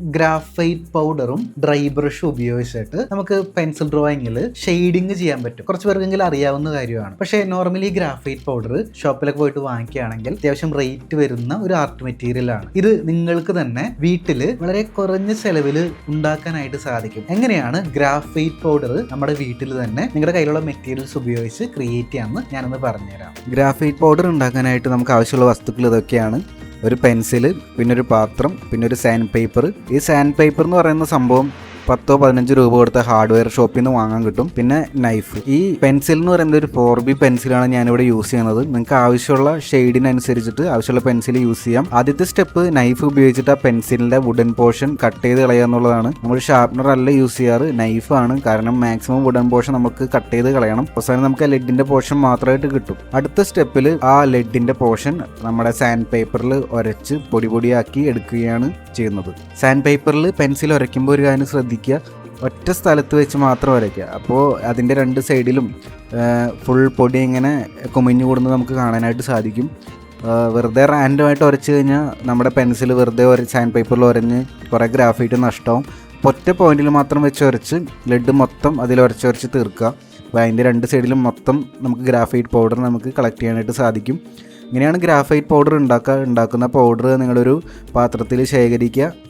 Graphite പൗഡറും dry ബ്രഷും ഉപയോഗിച്ചിട്ട് നമുക്ക് പെൻസിൽ ഡ്രോയിങ്ങിൽ ഷെയ്ഡിങ് ചെയ്യാൻ പറ്റും. കുറച്ച് പേർക്കെങ്കിലും അറിയാവുന്ന കാര്യമാണ്. പക്ഷേ നോർമലി ഗ്രാഫൈറ്റ് പൗഡർ ഷോപ്പിലൊക്കെ പോയിട്ട് വാങ്ങിക്കുകയാണെങ്കിൽ അത്യാവശ്യം റേറ്റ് വരുന്ന ഒരു ആർട്ട് മെറ്റീരിയൽ ആണ്. ഇത് നിങ്ങൾക്ക് തന്നെ വീട്ടിൽ വളരെ കുറഞ്ഞ ചെലവിൽ ഉണ്ടാക്കാനായിട്ട് സാധിക്കും. എങ്ങനെയാണ് ഗ്രാഫൈറ്റ് പൗഡർ നമ്മുടെ വീട്ടിൽ തന്നെ നിങ്ങളുടെ കയ്യിലുള്ള മെറ്റീരിയൽസ് ഉപയോഗിച്ച് ക്രിയേറ്റ് ചെയ്യാമെന്ന് ഞാനൊന്ന് പറഞ്ഞുതരാം. ഗ്രാഫൈറ്റ് പൗഡർ ഉണ്ടാക്കാനായിട്ട് നമുക്ക് ആവശ്യമുള്ള വസ്തുക്കൾ ഇതൊക്കെയാണ്. ഒരു പെൻസിൽ പിന്നെ ഒരു പാത്രം പിന്നെ ഒരു സാൻഡ് പേപ്പർ. ഈ സാൻഡ് പേപ്പർ എന്ന് പറയുന്ന സംഭവം പത്തോ പതിനഞ്ച് രൂപ കൊടുത്ത ഹാർഡ്വെയർ ഷോപ്പിൽ നിന്ന് വാങ്ങാൻ കിട്ടും. പിന്നെ നൈഫ് ഈ പെൻസിൽ എന്ന് പറയുന്നത് ഒരു ഫോർ ബി പെൻസിലാണ് ഞാനിവിടെ യൂസ് ചെയ്യുന്നത്. നിങ്ങൾക്ക് ആവശ്യമുള്ള ഷെയ്ഡിനനുസരിച്ചിട്ട് ആവശ്യമുള്ള പെൻസിൽ യൂസ് ചെയ്യാം. ആദ്യത്തെ സ്റ്റെപ്പ് നൈഫ് ഉപയോഗിച്ചിട്ട് ആ പെൻസിലിന്റെ വുഡൻ പോർഷൻ കട്ട് ചെയ്ത് കളയുക എന്നുള്ളതാണ്. നമ്മൾ ഷാർപ്നർ അല്ല യൂസ് ചെയ്യാറ് നൈഫ് ആണ്. കാരണം മാക്സിമം വുഡൻ പോർഷൻ നമുക്ക് കട്ട് ചെയ്ത് കളയണം. അവസാനം നമുക്ക് ആ ലെഡിന്റെ പോർഷൻ മാത്രമായിട്ട് കിട്ടും. അടുത്ത സ്റ്റെപ്പിൽ ആ ലെഡിന്റെ പോർഷൻ നമ്മുടെ സാൻഡ് പേപ്പറിൽ ഒരച്ച് പൊടി പൊടിയാക്കി എടുക്കുകയാണ്. ചെയ്യുന്നത്. സാൻഡ് പേപ്പറിൽ പെൻസിൽ ഉരയ്ക്കുമ്പോൾ ഒരു കാര്യം ശ്രദ്ധിക്കുക. ഒറ്റ സ്ഥലത്ത് വെച്ച് മാത്രം വരയ്ക്കുക അപ്പോൾ അതിന്റെ രണ്ട് സൈഡിലും ഫുൾ പൊടി ഇങ്ങനെ കുമിഞ്ഞു കൂടുന്നത് നമുക്ക് കാണാനായിട്ട് സാധിക്കും. വെറുതെ റാൻഡമായിട്ട് ഉരച്ച് കഴിഞ്ഞാൽ നമ്മുടെ പെൻസിൽ വെറുതെ ഒരു സാൻഡ് പേപ്പറിൽ ഉരഞ്ഞ് കുറേ ഗ്രാഫൈറ്റ് നഷ്ടമാവും അപ്പോൾ ഒറ്റ പോയിന്റിൽ മാത്രം വെച്ച് ഉരച്ച് ലെഡ് മൊത്തം അതിൽ ഉരച്ച് ഉരച്ച് തീർക്കുക. അപ്പോൾ അതിന്റെ രണ്ട് സൈഡിലും മൊത്തം നമുക്ക് ഗ്രാഫൈറ്റ് പൗഡർ നമുക്ക് കളക്ട് ചെയ്യാനായിട്ട് സാധിക്കും. ഇങ്ങനെയാണ് ഗ്രാഫൈറ്റ് പൗഡർ ഉണ്ടാക്കുക ഉണ്ടാക്കുന്ന പൗഡർ നിങ്ങളൊരു പാത്രത്തിൽ ശേഖരിക്കുക.